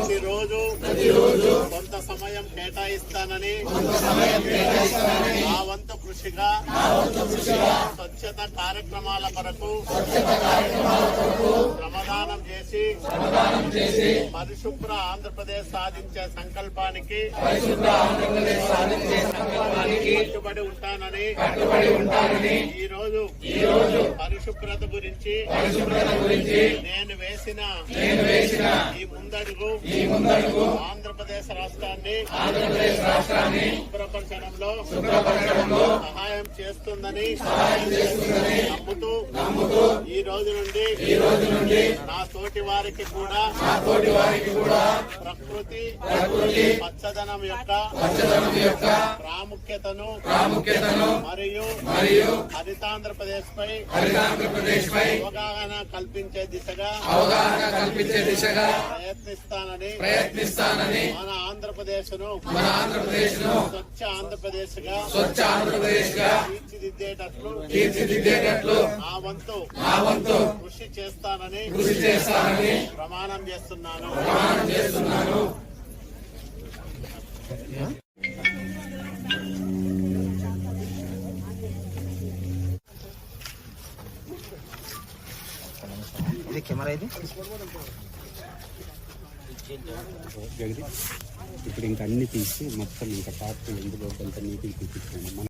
ప్రతిరోజు కొంత సమయం కేటాయిస్తానని నా వంతు కృషిగా స్వచ్ఛత కార్యక్రమాల కొరకు శ్రమదానం చేసి పరిశుభ్ర ఆంధ్రప్రదేశ్ సాధించే సంకల్పానికి కట్టుబడి ఉంటానని ఈ రోజు ఈ రోజు పరిశుభ్రత గురించి పరిశుభ్రత గురించి నేను వేసిన నేను వేసిన ఈ ముందడుగు ఈ ముందడుగు ఆంధ్రప్రదేశ్ రాష్ట్రాన్ని ఆంధ్రప్రదేశ్ రాష్ట్రాన్ని శుభ్రపరచడంలో శుభ్రపరచడంలో సహాయం చేస్తుందని సహాయం చేస్తుందని నమ్ముతూ నమ్ముతూ ఈ రోజు నుండి ఈ రోజు నుండి నా తోటి వారికి కూడా నా తోటి వారికి కూడా ప్రకృతి ప్రకృతి పచ్చదనం యొక్క పచ్చదనం యొక్క ప్రాముఖ్యతను ప్రాముఖ్యతను మరియు మరియు హరితాంధ్రప్రదేశ్ పై హరితాంధ్రప్రదేశ్ పై అవగాహన కల్పించే దిశగా అవగాహన కల్పించే దిశగా ప్రయత్నిస్తానని ప్రయత్నిస్తానని మన ఆంధ్రప్రదేశ్ను మన ఆంధ్రప్రదేశ్ను స్వచ్ఛ ఆంధ్రప్రదేశ్గా స్వచ్ఛ ఆంధ్రప్రదేశ్గా తీర్చిదిద్దేటట్లు తీర్చిదిద్దేటట్లు నా వంతు నా వంతు కృషి చేస్తానని కృషి చేస్తానని ప్రమాణం చేస్తున్నాను. ప్రమాణం చేస్తున్నాను. ఇది కెమెరా ఇది? జగదీష్ ఇప్పుడు ఇంకా అన్ని తీసి మొత్తం ఇంకా టాప్ ఎందులో కొంత నీటిని తీపిస్తాను.